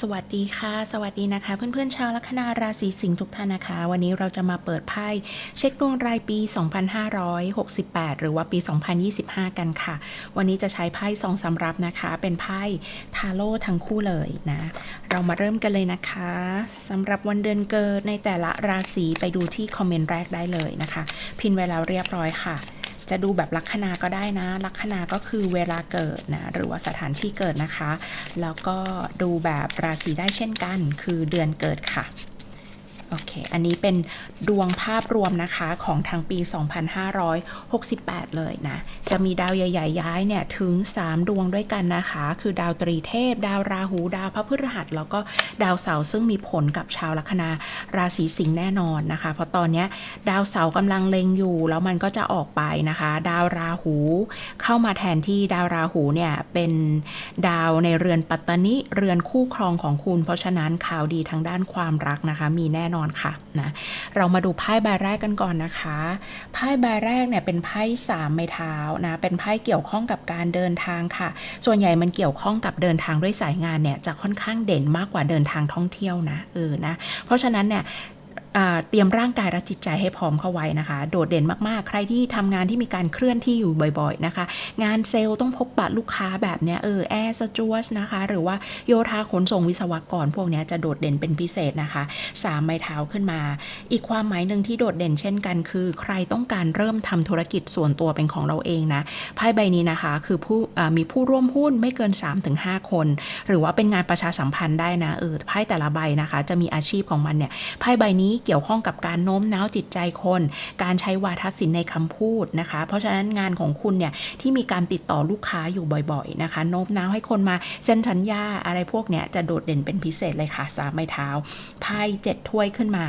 สวัสดีค่ะ สวัสดีนะคะ เพื่อนๆชาวลัคนาราศีสิงห์ทุกท่านนะคะ วันนี้เราจะมาเปิดไพ่เช็คดวงรายปี 2568 หรือว่าปี 2025 กันค่ะ วันนี้จะใช้ไพ่สองสำรับนะคะ เป็นไพ่ทาโร่ทั้งคู่เลยนะ เรามาเริ่มกันเลยนะคะสำหรับวันเดือนเกิดในแต่ละราศีไปดูที่คอมเมนต์แรกได้เลยนะคะ พินไว้แล้วเรียบร้อยค่ะ จะดูแบบลัคนาก็ได้นะ ลัคนาก็คือเวลาเกิดนะหรือว่าสถานที่เกิดนะคะ แล้วก็ดูแบบราศีได้เช่นกัน คือเดือนเกิดค่ะ โอเค อันนี้เป็นดวงภาพรวมนะคะของทั้งปี 2568 เลยนะ จะมีดาวใหญ่ ๆ ย้ายเนี่ยถึง 3 ดวงด้วยกันนะคะ คือดาวตรีเทพ ดาวราหู ดาวพระพฤหัส แล้วก็ดาวเสาร์ซึ่งมีผลกับชาวลัคนาราศีสิงห์แน่นอนนะคะ เพราะตอนนี้ดาวเสาร์กำลังเล็งอยู่ แล้วมันก็จะออกไปนะคะ ดาวราหูเข้ามาแทนที่ดาวราหูเนี่ยเป็นดาวในเรือนปัตตนิเรือนคู่ครองของคุณ เพราะฉะนั้นข่าวดีทางด้านความรักนะคะ มีแน่นอนค่ะนะเรามาดูไพ่ใบแรกกันก่อนนะคะไพ่ใบแรกเนี่ยเป็นไพ่สามไม้เท้านะเป็นไพ่เกี่ยวข้องกับการเดินทางค่ะ ส่วนใหญ่มันเกี่ยวข้องกับเดินทางด้วยสายงานเนี่ยจะค่อนข้างเด่นมากกว่าเดินทางท่องเที่ยวนะเออนะเพราะฉะนั้นเนี่ย เตรียมร่างกายและจิตใจให้พร้อมเข้าไว้นะคะ โดดเด่นมากๆ ใครที่ทำงานที่มีการเคลื่อนที่อยู่บ่อยๆนะคะ งานเซลล์ต้องพบปะลูกค้าแบบเนี้ยเออแอร์สจวชนะคะ หรือว่าโยธาขนส่งวิศวกรพวกนี้จะโดดเด่นเป็นพิเศษนะคะสามไม้เท้าขึ้นมา อีกความหมายหนึ่งที่โดดเด่นเช่นกัน คือ ใครต้องการเริ่มทำธุรกิจส่วนตัวเป็นของเราเองนะไพ่ใบนี้นะคะคือผู้มีผู้ร่วมหุ้นไม่เกิน 3-5 คน หรือว่าเป็นงานประชาสัมพันธ์ได้นะเออไพ่แต่ละใบนะคะ จะมีอาชีพของมันเนี่ยไพ่ใบนี้เกี่ยวข้องกับการโน้มน้าวจิตใจคน การใช้วาทศิลป์ในคำพูดนะคะ เพราะฉะนั้นงานของคุณเนี่ยที่มีการติดต่อลูกค้าอยู่บ่อยๆนะคะโน้มน้าวให้คนมาเซ็นสัญญาอะไรพวกเนี้ยจะโดดเด่นเป็นพิเศษเลยค่ะสามไม้เท้าไพ่เจ็ดถ้วยขึ้นมา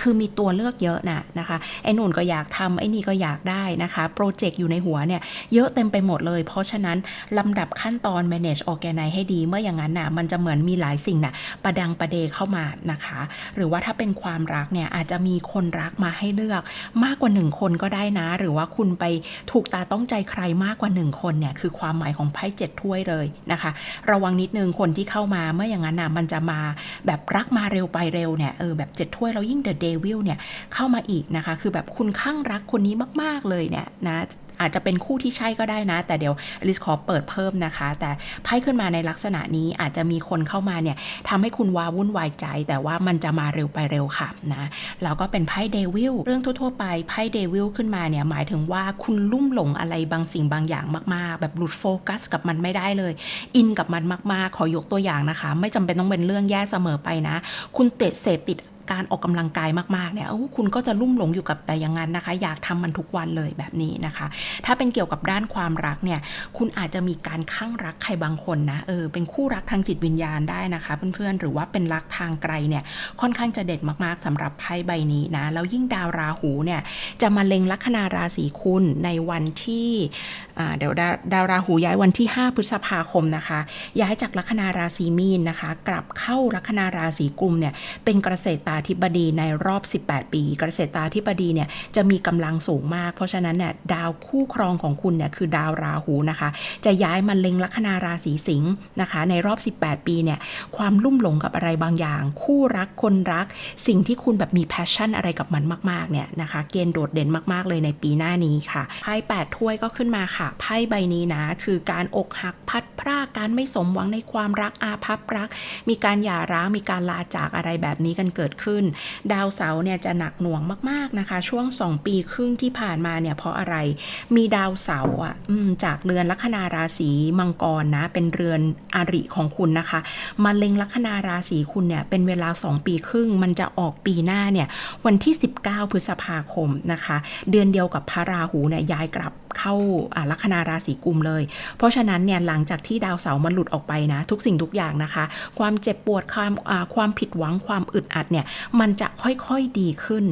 คือมีตัวเลือกเยอะนะนะคะไอ้นุ่นก็อยากทำไอ้นี่ก็อยากได้นะคะโปรเจกต์อยู่ในหัวเนี่ยเยอะเต็มไปหมดเลย เพราะฉะนั้นลำดับขั้นตอน manage organize ให้ดีเมื่ออย่างนั้นน่ะมันจะเหมือนมีหลายสิ่งน่ะประดังประเดเข้ามานะคะ หรือว่าถ้าเป็นความรักเนี่ยอาจจะมีคนรักมาให้เลือกมากกว่าหนึ่งคนก็ได้นะ หรือว่าคุณไปถูกตาต้องใจใครมากกว่าหนึ่งคนเนี่ยคือความหมายของไพ่เจ็ดถ้วยเลยนะคะ ระวังนิดนึงคนที่เข้ามาเมื่ออย่างนั้นน่ะมันจะมาแบบรักมาเร็วไปเร็วเนี่ยเออแบบเจ็ดถ้วยเรายิ่งเดอะดวิลเนี่ยเข้ามาอีกนะคะ คือแบบคุณข้างรักคนนี้มาก ๆ เลยเนี่ยนะอาจจะเป็นคู่ที่ใช่ก็ได้นะ แต่เดี๋ยวลิสขอเปิดเพิ่มนะคะ แต่ไพ่ขึ้นมาในลักษณะนี้อาจจะมีคนเข้ามาเนี่ยทำให้คุณว้าวุ่นวายใจ แต่ว่ามันจะมาเร็วไปเร็วค่ะนะแล้วก็เป็นไพ่เดวิลเรื่องทั่วๆไปไพ่เดวิลขึ้นมาเนี่ยหมายถึงว่าคุณลุ่มหลงอะไรบางสิ่งบางอย่างมากๆ แบบหลุดโฟกัสกับมันไม่ได้เลย อินกับมันมากๆ ขอยกตัวอย่างนะคะ ไม่จำเป็นต้องเป็นเรื่องแย่เสมอไปนะ คุณเตะเสพติด การออกกำลังกายมากๆเนี่ยเอ้าคุณก็จะลุ่มหลงอยู่กับแต่อย่างนั้นนะคะ อยากทำมันทุกวันเลยแบบนี้นะคะ ถ้าเป็นเกี่ยวกับด้านความรักเนี่ยคุณอาจจะมีการข้างรักใครบางคนนะเออเป็นคู่รักทางจิตวิญญาณได้นะคะ เพื่อนๆหรือว่าเป็นรักทางไกลเนี่ยค่อนข้างจะเด็ดมากๆสำหรับไพ่ใบนี้นะแล้วยิ่งดาวราหูเนี่ยจะมาเล็งลัคนาราศีคุณในวันที่เดี๋ยวดาวดาวราหูย้ายวันที่ 5 พฤษภาคมนะคะ ย้ายจากลัคนาราศีมีนนะคะ กลับเข้าลัคนาราศีกุมเนี่ยเป็นเกษตราธิบดีในรอบ 18 ปี เกษตราธิบดีเนี่ยจะมีกำลังสูงมาก เพราะฉะนั้นเนี่ยดาวคู่ครองของคุณเนี่ยคือดาวราหูนะคะ จะย้ายมาเล็งลัคนาราศีสิงห์นะคะ ในรอบ 18 ปีเนี่ยความลุ่มหลงกับอะไรบางอย่าง คู่รักคนรัก สิ่งที่คุณแบบมีแพชชั่นอะไรกับมันมากๆเนี่ยนะคะเกณฑ์โดดเด่นมากๆเลยในปีหน้านี้ค่ะไพ่แปดถ้วยก็ขึ้นมาค่ะไพ่ใบนี้นะคือการอกหักพัดพรากการไม่สมหวังในความรักอาภัพรัก มีการหย่าร้างมีการลาจากอะไรแบบนี้กันเกิดขึ้น ดาวเสาร์เนี่ยจะหนักหน่วงมากๆนะคะ ช่วง 2 ปีครึ่งที่ผ่านมาเนี่ยเพราะอะไรมีดาวเสาร์อะจากเรือนลัคนาราศีมังกรนะ เป็นเรือนอาริของคุณนะคะมาเล็งลัคนาราศีคุณเนี่ยเป็นเวลา 2 ปีครึ่ง มันจะออกปีหน้าเนี่ยวันที่ 19 พฤษภาคมนะคะ เดือนเดียวกับพระราหูเนี่ยย้ายกลับ เข้าลัคนาราศีกุมเลย เพราะฉะนั้นเนี่ยหลังจากที่ดาวเสาร์มันหลุดออกไปนะ ทุกสิ่งทุกอย่างนะคะ ความเจ็บปวดความความผิดหวังความอึดอัดเนี่ยมันจะค่อยๆดีขึ้น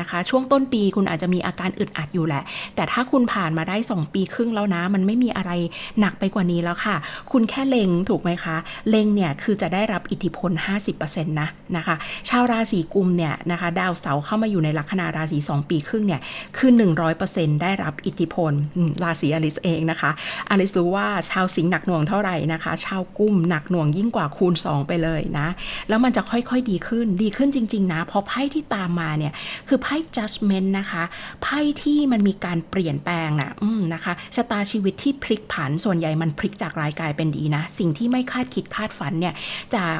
นะคะ ช่วงต้นปีคุณอาจจะมีอาการอึดอัดอยู่แหละ แต่ถ้าคุณผ่านมาได้ 2 ปีครึ่งแล้วนะ มันไม่มีอะไรหนักไปกว่านี้แล้วค่ะ คุณแค่เล็งถูกไหมคะ เล็งเนี่ยคือจะได้รับอิทธิพล 50%นะนะคะ ชาวราศีกุมเนี่ยนะคะ ดาวเสาร์เข้ามาอยู่ในลัคนาราศี2ปีครึ่งเนี่ยคือ 100%ได้รับอิทธิพลราศีอลิสเองนะคะอลิสรู้ว่าชาวสิงห์หนักหน่วงเท่าไหร่นะคะ ชาวกุ้มหนักหน่วงยิ่งกว่าคูณ 2 ไปเลยนะ แล้วมันจะค่อยๆดีขึ้นดีขึ้นจริง ๆ นะ เพราะไพ่ที่ตามมาเนี่ยคือไพ่ judgment นะคะไพ่ที่มันมีการเปลี่ยนแปลงนะอืมนะคะชะตาชีวิตที่พลิกผันส่วนใหญ่มันพลิกจากรายกายเป็นดีนะ สิ่งที่ไม่คาดคิดคาดฝันเนี่ยจาก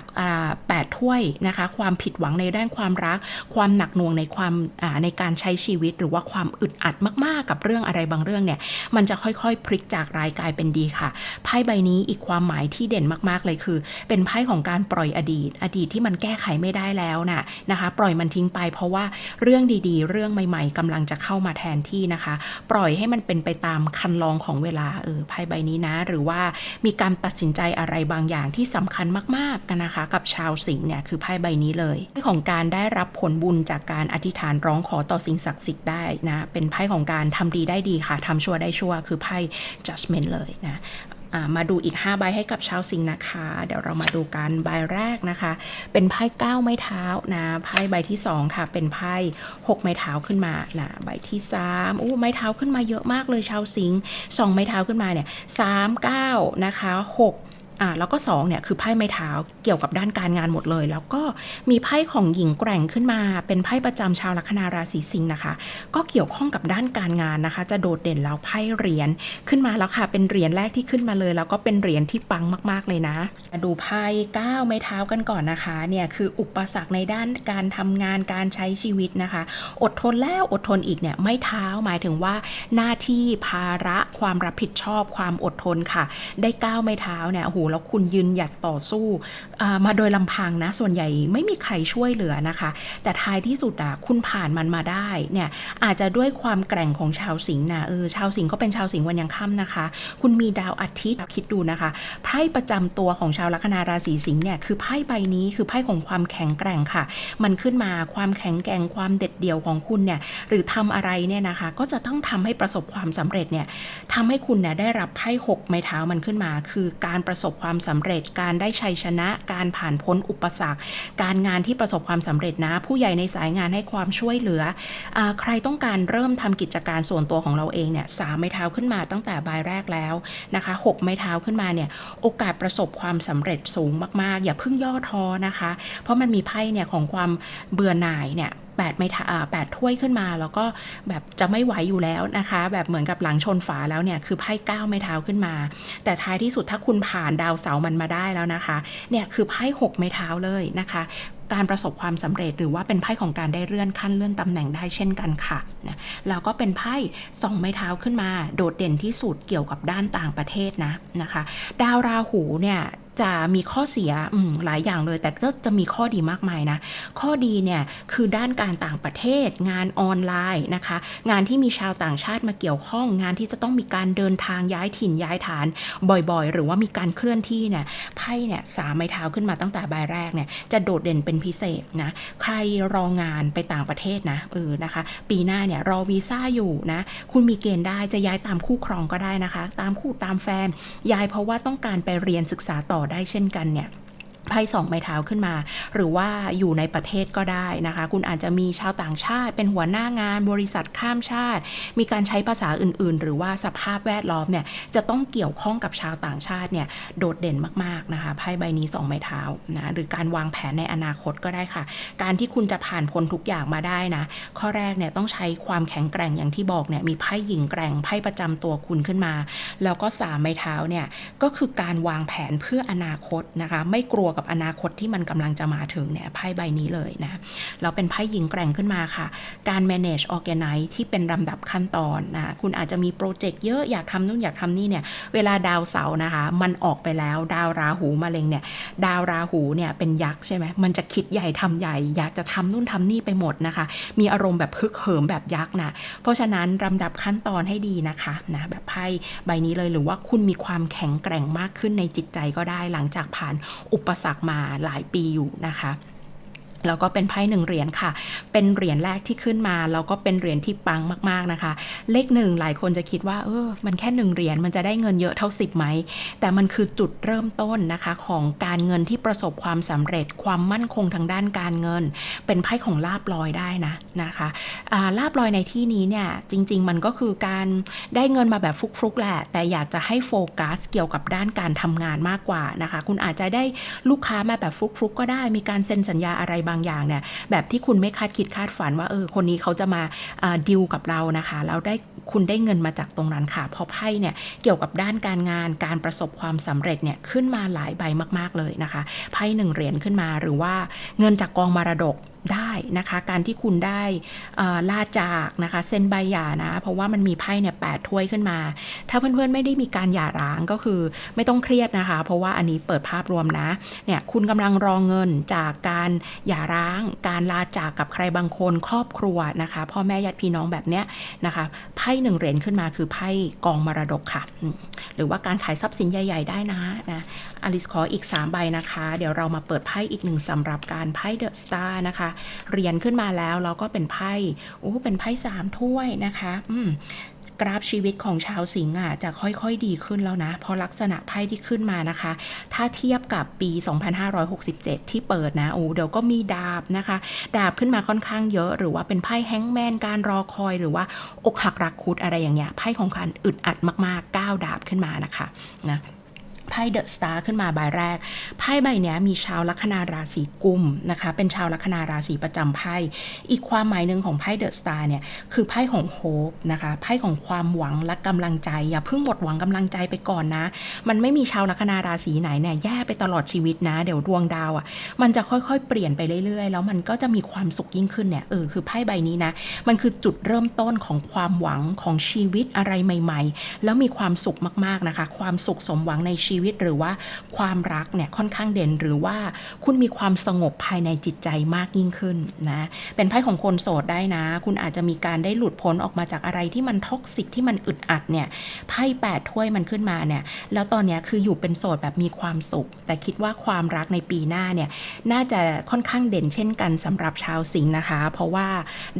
แปดถ้วยนะคะความผิดหวังในด้านความรัก ความหนักหน่วงในความในการใช้ชีวิต หรือว่าความอึดอัดมากๆกับเรื่องอะไรบางเรื่องเนี่ยมันจะค่อยๆ พลิกจากร้ายกลายเป็นดีค่ะไพ่ใบนี้อีกความหมายที่เด่นมากๆเลยคือ เป็นไพ่ของการปล่อยอดีต อดีตที่มันแก้ไขไม่ได้แล้วน่ะนะคะ ปล่อยมันทิ้งไป เพราะว่าเรื่องดีๆ เรื่องใหม่ๆกำลังจะเข้ามาแทนที่นะคะ ปล่อยให้มันเป็นไปตามคันลองของเวลาเออไพ่ใบนี้นะ หรือว่ามีการตัดสินใจอะไรบางอย่างที่สำคัญมากๆกันนะคะ กับชาวสิงห์เนี่ยคือไพ่ใบนี้เลยไพ่ของการได้รับผลบุญจากการอธิษฐานร้องขอต่อสิ่งศักดิ์สิทธิ์ได้นะเป็นไพ่ของการทำดีได้ดีค่ะทำชั่วได้ชั่วคือไพ่ judgment เลยนะมาดูอีก 5 ใบให้กับชาวสิงห์นะคะ เดี๋ยวเรามาดูกันใบแรกนะคะ เป็นไพ่ 9 ไม้เท้านะไพ่ใบที่ 2 ค่ะ เป็นไพ่ 6 ไม้เท้าขึ้นมานะใบที่3อู้ไม้เท้าขึ้นมาเยอะมากเลยชาวสิงห์สองไม้เท้าขึ้นมาเนี่ย3 9นะคะ6 อ่าแล้วก็2เนี่ยคือไพ่ไม้เท้าเกี่ยวกับด้านการงานหมดเลย แล้วก็มีไพ่ของหญิงแกร่งขึ้นมา เป็นไพ่ประจำชาวลัคนาราศีสิงห์นะคะ ก็เกี่ยวข้องกับด้านการงานนะคะ จะโดดเด่นแล้วไพ่เหรียญขึ้นมาแล้วค่ะ เป็นเหรียญแรกที่ขึ้นมาเลย แล้วก็เป็นเหรียญที่ปังมากๆเลยนะ ดูไพ่ก้าวไม้เท้ากันก่อนนะคะเนี่ยคืออุปสรรคในด้านการทำงานการใช้ชีวิตนะคะ อดทนแล้วอดทนอีกเนี่ยไม่เท้าหมายถึงว่าหน้าที่ภาระความรับผิดชอบความอดทนค่ะ ได้ก้าวไม่เท้าเนี่ยโอ้โหแล้วคุณยืนหยัดต่อสู้มาโดยลำพังนะ ส่วนใหญ่ไม่มีใครช่วยเหลือนะคะ แต่ท้ายที่สุดอะคุณผ่านมันมาได้เนี่ยอาจจะด้วยความแกร่งของชาวสิงห์นะเออชาวสิงห์ก็เป็นชาวสิงห์วันยังค่ำนะคะ คุณมีดาวอาทิตย์คิดดูนะคะไพ่ประจำตัวของชาวลัคนาราศีสิงห์เนี่ยคือไพ่ใบนี้คือไพ่ของความแข็งแกร่งค่ะ มันขึ้นมาความแข็งแกร่งความเด็ดเดี่ยวของคุณเนี่ยหรือทำอะไรเนี่ยนะคะ ก็จะต้องทำให้ประสบความสำเร็จเนี่ยทำให้คุณเนี่ยได้รับไพ่หกไม้เท้ามันขึ้นมา คือการประสบความสำเร็จ การได้ชัยชนะ การผ่านพ้นอุปสรรค การงานที่ประสบความสำเร็จนะ ผู้ใหญ่ในสายงานให้ความช่วยเหลืออใครต้องการเริ่มทำกิจการส่วนตัวของเราเองเนี่ยสามไม้เท้าขึ้นมาตั้งแต่ใบแรกแล้วนะคะหกไม้เท้าขึ้นมาเนี่ยโอกาสประสบความสำเร็จสูงมากๆ อย่าเพิ่งย่อท้อนะคะ เพราะมันมีไพ่เนี่ยของความเบื่อหน่ายเนี่ย แปดไม้เท้าอ่แปดถ้วยขึ้นมา แล้วก็แบบจะไม่ไหวอยู่แล้วนะคะ แบบเหมือนกับหลังชนฝาแล้วเนี่ยคือไพ่เก้าไม้เท้าขึ้นมา แต่ท้ายที่สุดถ้าคุณผ่านดาวเสามันมาได้แล้วนะคะเนี่ยคือไพ่หกไม้เท้าเลยนะคะ การประสบความสำเร็จ หรือว่าเป็นไพ่ของการได้เลื่อนขั้นเลื่อนตำแหน่งได้เช่นกันค่ะนะแล้วก็เป็นไพ่สองไม้เท้าขึ้นมา โดดเด่นที่สุดเกี่ยวกับด้านต่างประเทศนะนะคะ ดาวราหูเนี่ยจะมีข้อเสียหลายอย่างเลย แต่ก็จะมีข้อดีมากมายนะ ข้อดีเนี่ยคือด้านการต่างประเทศ งานออนไลน์นะคะ งานที่มีชาวต่างชาติมาเกี่ยวข้อง งานที่จะต้องมีการเดินทางย้ายถิ่นย้ายฐานบ่อยๆ หรือว่ามีการเคลื่อนที่เนี่ยไพ่เนี่ยสามไม้เท้าขึ้นมาตั้งแต่ใบแรกเนี่ยจะโดดเด่นเป็นพิเศษนะ ใครรองานไปต่างประเทศนะเออนะคะ ปีหน้าเนี่ยรอวีซ่าอยู่นะ คุณมีเกณฑ์ได้จะย้ายตามคู่ครองก็ได้นะคะ ตามคู่ตามแฟนย้ายเพราะว่าต้องการไปเรียนศึกษาต่อได้เช่นกันเนี่ย ไพ่สองไม้เท้าขึ้นมา หรือว่าอยู่ในประเทศก็ได้นะคะ คุณอาจจะมีชาวต่างชาติ เป็นหัวหน้างาน บริษัทข้ามชาติ มีการใช้ภาษาอื่น ๆ หรือว่าสภาพแวดล้อมเนี่ยจะต้องเกี่ยวข้องกับชาวต่างชาติเนี่ยโดดเด่นมากๆนะคะไพ่ใบนี้สองไม้เท้านะหรือการวางแผนในอนาคตก็ได้ค่ะ การที่คุณจะผ่านพ้นทุกอย่างมาได้นะข้อแรกเนี่ยต้องใช้ความแข็งแกร่งอย่างที่บอกเนี่ยมีไพ่หญิงแกร่งไพ่ประจำตัวคุณขึ้นมา แล้วก็สามไม้เท้าเนี่ยก็คือการวางแผนเพื่ออนาคตนะคะไม่กลัวกับอนาคตที่มันกำลังจะมาถึงเนี่ยไพ่ใบนี้เลยนะแล้วเป็นไพ่หญิงแกร่งขึ้นมาค่ะ การ manage organize ที่เป็นลำดับขั้นตอนนะคุณอาจจะมีโปรเจกต์เยอะอยากทำนู่นอยากทำนี่เนี่ยเวลาดาวเสาร์นะคะ มันออกไปแล้วดาวราหูมาเล็งเนี่ยดาวราหูเนี่ยเป็นยักษ์ใช่ไหมมันจะคิดใหญ่ทำใหญ่ อยากจะทำนู่นทำนี่ไปหมดนะคะ มีอารมณ์แบบฮึกเหิมแบบยักษ์นะเพราะฉะนั้นลำดับขั้นตอนให้ดีนะคะนะแบบไพ่ใบนี้เลยหรือว่าคุณมีความแข็งแกร่งมากขึ้นในจิตใจก็ได้หลังจากผ่านอุปสรรคมาหลายปีอยู่นะคะ แล้วก็เป็นไพ่หนึ่งเหรียญค่ะ เป็นเหรียญแรกที่ขึ้นมา แล้วก็เป็นเหรียญที่ปังมากๆนะคะ เลขหนึ่งหลายคนจะคิดว่า เออ มันแค่หนึ่งเหรียญ มันจะได้เงินเยอะเท่าสิบไหม แต่มันคือจุดเริ่มต้นนะคะ ของการเงินที่ประสบความสำเร็จ ความมั่นคงทางด้านการเงิน เป็นไพ่ของลาบลอยได้นะนะคะาลาบลอยในที่นี้เนี่ย จริง ๆ มันก็คือการได้เงินมาแบบฟุกๆแหละ แต่อยากจะให้โฟกัสเกี่ยวกับด้านการทำงานมากกว่านะคะ คุณอาจจะได้ลูกค้ามาแบบฟุกๆก็ได้ มีการเซ็นสัญญาอะไรบางอย่างเนี่ยแบบที่คุณไม่คาดคิดคาดฝันว่าเออคนนี้เขาจะมาดิวกับเรานะคะแล้วได้คุณได้เงินมาจากตรงนั้นค่ะเพราะไพ่เนี่ยเกี่ยวกับด้านการงานการประสบความสำเร็จเนี่ยขึ้นมาหลายใบมาก ๆเลยนะคะไพ่หนึ่งเหรียญขึ้นมาหรือว่าเงินจากกองมรดก ได้นะคะ การที่คุณได้ลาจากนะคะเซ็นใบหย่านะ เพราะว่ามันมีไพ่เนี่ยแปดถ้วยขึ้นมา ถ้าเพื่อนๆไม่ได้มีการหย่าร้างก็คือไม่ต้องเครียดนะคะ เพราะว่าอันนี้เปิดภาพรวมนะเนี่ยคุณกำลังรองเงินจากการหย่าร้าง การลาจากกับใครบางคนครอบครัวนะคะพ่อแม่ญาติพี่น้องแบบเนี้ยนะคะไพ่หนึ่งเหรียญขึ้นมาคือไพ่กองมรดกค่ะ หรือว่าการขายทรัพย์สินใหญ่ ๆ ได้นะนะอลิสขออีก3ใบนะคะ เดี๋ยวเรามาเปิดไพ่อีกหนึ่งสำหรับการไพ่เดอะสตาร์นะคะเรียญขึ้นมาแล้วแล้วก็เป็นไพ่โอ้เป็นไพ่สามถ้วยนะคะ อืมกราฟชีวิตของชาวสิงห์อะจะค่อยๆดีขึ้นแล้วนะ เพราะลักษณะไพ่ที่ขึ้นมานะคะ ถ้าเทียบกับปี 2567 ที่เปิดนะโอ้เดี๋ยวก็มีดาบนะคะ ดาบขึ้นมาค่อนข้างเยอะ หรือว่าเป็นไพ่แฮงแมนการรอคอย หรือว่าอกหักรักคุดอะไรอย่างเงี้ยไพ่ของการอึดอัดมากๆ9ดาบขึ้นมานะคะนะ ไพ่เดอะสตาร์ขึ้นมาใบแรก ไพ่ใบนี้มีชาวลัคนาราศีกุมนะคะ เป็นชาวลัคนาราศีประจำไพ่ อีกความหมายหนึ่งของไพ่เดอะสตาร์เนี่ยคือไพ่ของโฮปนะคะ ไพ่ของความหวังและกำลังใจ อย่าเพิ่งหมดหวังกำลังใจไปก่อนนะ มันไม่มีชาวลัคนาราศีไหนเนี่ยแย่ไปตลอดชีวิตนะ เดี๋ยวดวงดาวอะ่ะ มันจะค่อยๆ เปลี่ยนไปเรื่อยๆ แล้วมันก็จะมีความสุขยิ่งขึ้นเนี่ย เออ คือไพ่ใบนี้นะ มันคือจุดเริ่มต้นของความหวังของชีวิตอะไรใหม่ ๆ แล้วมีความสุขมากๆนะคะ ความสุขสมหวังในชีวิตหรือว่าความรักเนี่ยค่อนข้างเด่นหรือว่าคุณมีความสงบภายในจิตใจมากยิ่งขึ้นนะเป็นไพ่ของคนโสดได้นะ คุณอาจจะมีการได้หลุดพ้นออกมาจากอะไรที่มันท็อกซิกที่มันอึดอัดเนี่ยไพ่แปดถ้วยมันขึ้นมาเนี่ยแล้วตอนเนี้ยคืออยู่เป็นโสดแบบมีความสุข แต่คิดว่าความรักในปีหน้าเนี่ยน่าจะค่อนข้างเด่นเช่นกันสำหรับชาวสิงห์นะคะ เพราะว่า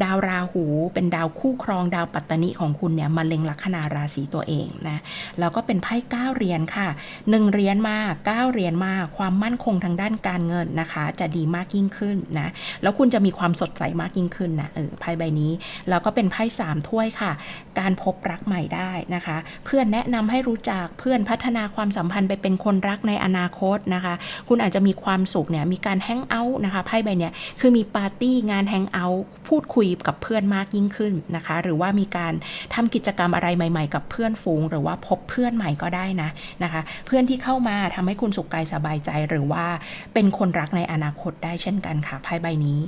ดาวราหูเป็นดาวคู่ครองดาวปัตตนิของคุณเนี่ยมาเล็งลัคนาราศีตัวเองนะแล้วก็เป็นไพ่ก้าเหรียญค่ะหนึ่งเหรียญมาเก้าเหรียญมาความมั่นคงทางด้านการเงินนะคะ จะดีมากยิ่งขึ้นนะแล้วคุณจะมีความสดใสมากยิ่งขึ้นนะเออไพ่ใบนี้แล้วก็เป็นไพ่สามถ้วยค่ะ การพบรักใหม่ได้นะคะ เพื่อนแนะนำให้รู้จักเพื่อนพัฒนาความสัมพันธ์ไปเป็นคนรักในอนาคตนะคะ คุณอาจจะมีความสุขเนี่ยมีการแฮงเอาท์นะคะไพ่ใบเนี้ยคือมีปาร์ตี้งานแฮงเอาท์พูดคุยกับเพื่อนมากยิ่งขึ้นนะคะ หรือว่ามีการทำกิจกรรมอะไรใหม่ ๆ กับเพื่อนฝูง หรือว่าพบเพื่อนใหม่ก็ได้นะนะคะ เพื่อนที่เข้ามาทำให้คุณสุขกายสบายใจ หรือว่าเป็นคนรักในอนาคตได้เช่นกันค่ะไพ่ใบนี้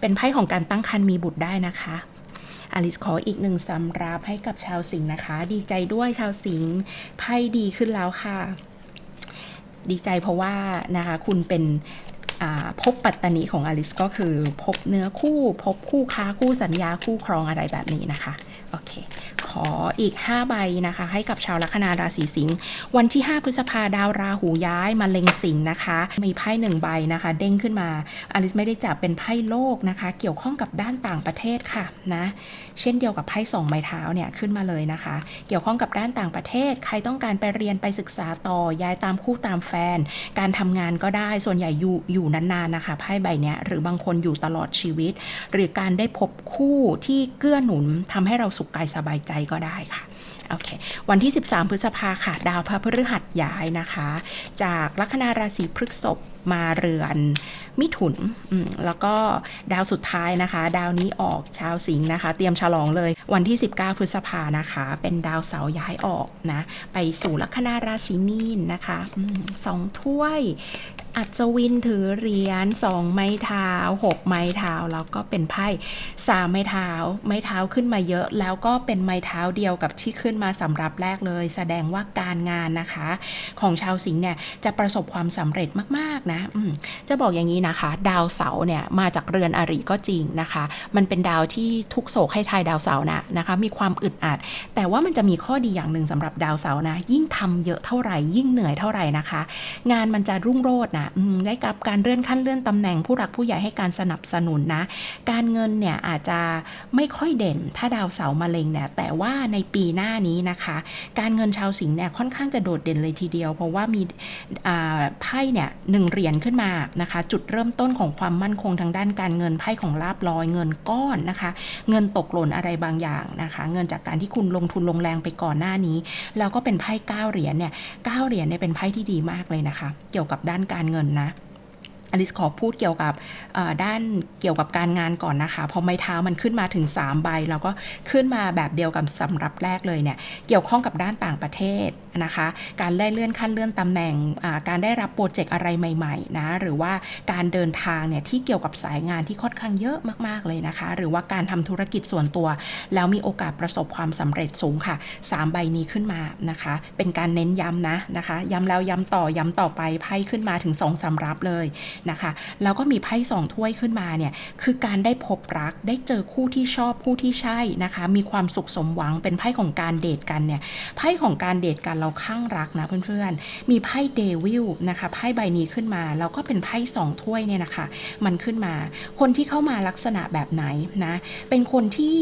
เป็นไพ่ของการตั้งครรภ์มีบุตรได้นะคะอลิสขออีกหนึ่งสำรับให้กับชาวสิงห์นะคะ ดีใจด้วยชาวสิงห์ไพ่ดีขึ้นแล้วค่ะ ดีใจเพราะว่านะคะคุณเป็นพบปัตตานีของอลิสก็คือพบเนื้อคู่ พบคู่ค้าคู่สัญญาคู่ครองอะไรแบบนี้นะคะ โอเค ขออีก 5 ใบนะคะ ให้กับชาวลัคนาราศีสิงห์วันที่ 5 พฤษภาดาวราหูย้ายมาเล็งสิงห์นะคะ มีไพ่หนึ่งใบนะคะ เด้งขึ้นมาอลิสไม่ได้จับเป็นไพ่โลกนะคะ เกี่ยวข้องกับด้านต่างประเทศค่ะนะเช่นเดียวกับไพ่สองไม้เท้าเนี่ยขึ้นมาเลยนะคะ เกี่ยวข้องกับด้านต่างประเทศ ใครต้องการไปเรียนไปศึกษาต่อย้ายตามคู่ตามแฟน การทำงานก็ได้ส่วนใหญ่อยู่อยู่นานๆนะคะไพ่ใบเนี้ยหรือบางคนอยู่ตลอดชีวิต หรือการได้พบคู่ที่เกื้อหนุนทำให้เราสุขกายสบายใจก็ได้ค่ะโอเควันที่ 13 พฤษภาค่ะ ดาวพระพฤหัสย้ายนะคะ จากลัคนาราศีพฤษภ มาเรือน มิถุน แล้วก็ดาวสุดท้ายนะคะ ดาวนี้ออกชาวสิงห์นะคะ เตรียมฉลองเลยวันที่ 19 พฤษภานะคะ เป็นดาวเสาร์ย้ายออกนะ ไปสู่ลัคนาราศีมีนนะคะอสองถ้วย อัศวินถือเหรียญสองไม้เท้าหกไม้เท้าแล้วก็เป็นไพ่สามไม้เท้า ไม้เท้าขึ้นมาเยอะ แล้วก็เป็นไม้เท้าเดียวกับที่ขึ้นมาสำหรับแรกเลย แสดงว่าการงานนะคะ ของชาวสิงห์เนี่ยจะประสบความสำเร็จมากๆนะอืมจะบอกอย่างนี้นะคะ ดาวเสาร์เนี่ยมาจากเรือนอริก็จริงนะคะ มันเป็นดาวที่ทุกโศกให้ทายดาวเสาร์นะนะคะ มีความอึดอัด แต่ว่ามันจะมีข้อดีอย่างหนึ่งสำหรับดาวเสาร์นะ ยิ่งทำเยอะเท่าไหร่ยิ่งเหนื่อยเท่าไหร่นะคะ งานมันจะรุ่งโรจน์นะได้รับการเลื่อนขั้นเลื่อนตำแหน่งผู้หลักผู้ใหญ่ให้การสนับสนุนนะ การเงินเนี่ยอาจจะไม่ค่อยเด่นถ้าดาวเสามาเล็งเนี่ยแต่ว่าในปีหน้านี้นะคะ การเงินชาวสิงห์เนี่ยค่อนข้างจะโดดเด่นเลยทีเดียว เพราะว่ามีไพ่เนี่ยหนึ่งเหรียญขึ้นมานะคะ จุดเริ่มต้นของความมั่นคงทางด้านการเงินไพ่ของลาบลอยเงินก้อนนะคะ เงินตกหล่นอะไรบางอย่างนะคะ เงินจากการที่คุณลงทุนลงแรงไปก่อนหน้านี้ แล้วก็เป็นไพ่เก้าเหรียญเนี่ยเก้าเหรียญเนี่ยเป็นไพ่ที่ดีมากเลยนะคะ เกี่ยวกับด้านการเงินนะ อลิสขอพูดเกี่ยวกับด้านเกี่ยวกับการงานก่อนนะคะ พอไม้เท้ามันขึ้นมาถึง 3 ใบ แล้วก็ขึ้นมาแบบเดียวกับสำหรับแรกเลยเนี่ย เกี่ยวข้องกับด้านต่างประเทศนะคะ การได้เลื่อนขั้นเลื่อนตำแหน่ง การได้รับโปรเจกต์อะไรใหม่ๆนะ หรือว่าการเดินทางเนี่ยที่เกี่ยวกับสายงานที่ค่อนข้างเยอะมากๆเลยนะคะ หรือว่าการทำธุรกิจส่วนตัว แล้วมีโอกาสประสบความสำเร็จสูงค่ะ 3 ใบนี้ขึ้นมานะคะ เป็นการเน้นย้ำนะนะคะ ย้ำแล้วย้ำต่อย้ำต่อไปไพ่ขึ้นมาถึง2สำรับเลยนะคะ แล้วก็มีไพ่สองถ้วยขึ้นมาเนี่ยคือการได้พบรักได้เจอคู่ที่ชอบคู่ที่ใช่นะคะ มีความสุขสมหวังเป็นไพ่ของการเดทกันเนี่ยไพ่ของการเดทกันเราข้างรักนะเพื่อนๆ มีไพ่เดวิลนะคะไพ่ใบนี้ขึ้นมา แล้วก็เป็นไพ่สองถ้วยเนี่ยนะคะ มันขึ้นมา คนที่เข้ามาลักษณะแบบไหนนะเป็นคนที่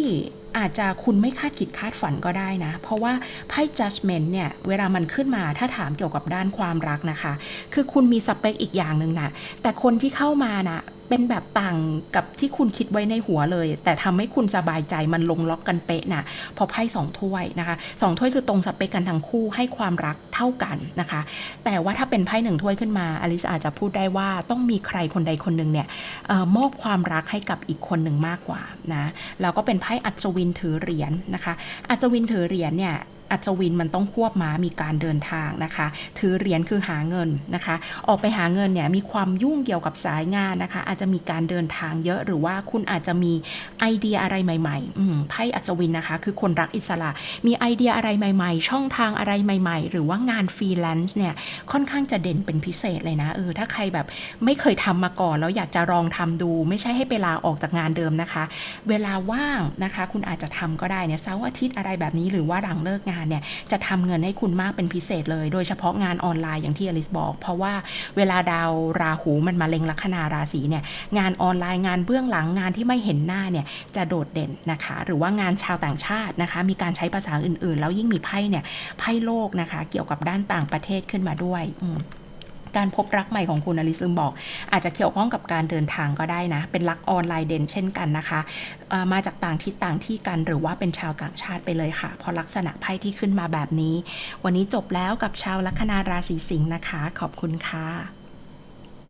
อาจจะคุณไม่คาดคิดคาดฝันก็ได้นะ เพราะว่าไพ่ judgment เนี่ย เวลามันขึ้นมาถ้าถามเกี่ยวกับด้านความรักนะคะ คือคุณมีสเปคอีกอย่างหนึ่งนะแต่คนที่เข้ามานะ เป็นแบบต่างกับที่คุณคิดไว้ในหัวเลย แต่ทำให้คุณสบายใจมันลงล็อกกันเป๊ะนะพอไพ่สองถ้วยนะคะสองถ้วยคือตรงสเปคกันทั้งคู่ให้ความรักเท่ากันนะคะ แต่ว่าถ้าเป็นไพ่หนึ่งถ้วยขึ้นมาอลิซอาจจะพูดได้ว่าต้องมีใครคนใดคนหนึ่งเนี่ยออมอบความรักให้กับอีกคนหนึ่งมากกว่านะแล้วก็เป็นไพ่อัศวินถือเหรียญนะคะ อัศวินถือเหรียญเนี่ย อัศวินมันต้องควบม้ามีการเดินทางนะคะ ถือเหรียญคือหาเงินนะคะ ออกไปหาเงินเนี่ยมีความยุ่งเกี่ยวกับสายงานนะคะ อาจจะมีการเดินทางเยอะหรือว่าคุณอาจจะมีไอเดียอะไรใหม่ๆไพ่อัศวินนะคะ คือคนรักอิสระ มีไอเดียอะไรใหม่ ๆ ช่องทางอะไรใหม่ ๆ หรือว่างานฟรีแลนซ์เนี่ยค่อนข้างจะเด่นเป็นพิเศษเลยนะเออถ้าใครแบบไม่เคยทำมาก่อนแล้วอยากจะลองทำดู ไม่ใช่ให้ไปลาออกจากงานเดิมนะคะ เวลาว่างนะคะ คุณอาจจะทำก็ได้เนี่ยเสาร์อาทิตย์อะไรแบบนี้หรือว่าหลังเลิกงานเนี่ยจะทำเงินให้คุณมากเป็นพิเศษเลย โดยเฉพาะงานออนไลน์อย่างที่อลิสบอก เพราะว่าเวลาดาวราหูมันมาเล็งลัคนาราศีเนี่ยงานออนไลน์งานเบื้องหลังงานที่ไม่เห็นหน้าเนี่ยจะโดดเด่นนะคะ หรือว่างานชาวต่างชาตินะคะ มีการใช้ภาษาอื่นๆ แล้วยิ่งมีไพ่เนี่ยไพ่โลกนะคะ เกี่ยวกับด้านต่างประเทศขึ้นมาด้วยอืม การพบรักใหม่ของคุณอลิซลืมบอก อาจจะเกี่ยวข้องกับการเดินทางก็ได้นะ เป็นรักออนไลน์เด่นเช่นกันนะคะมาจากต่างที่ต่างที่กันหรือว่าเป็นชาวต่างชาติไปเลยค่ะเพราะลักษณะไพ่ที่ขึ้นมาแบบนี้ วันนี้จบแล้วกับชาวลัคนาราศีสิงห์นะคะ ขอบคุณค่ะ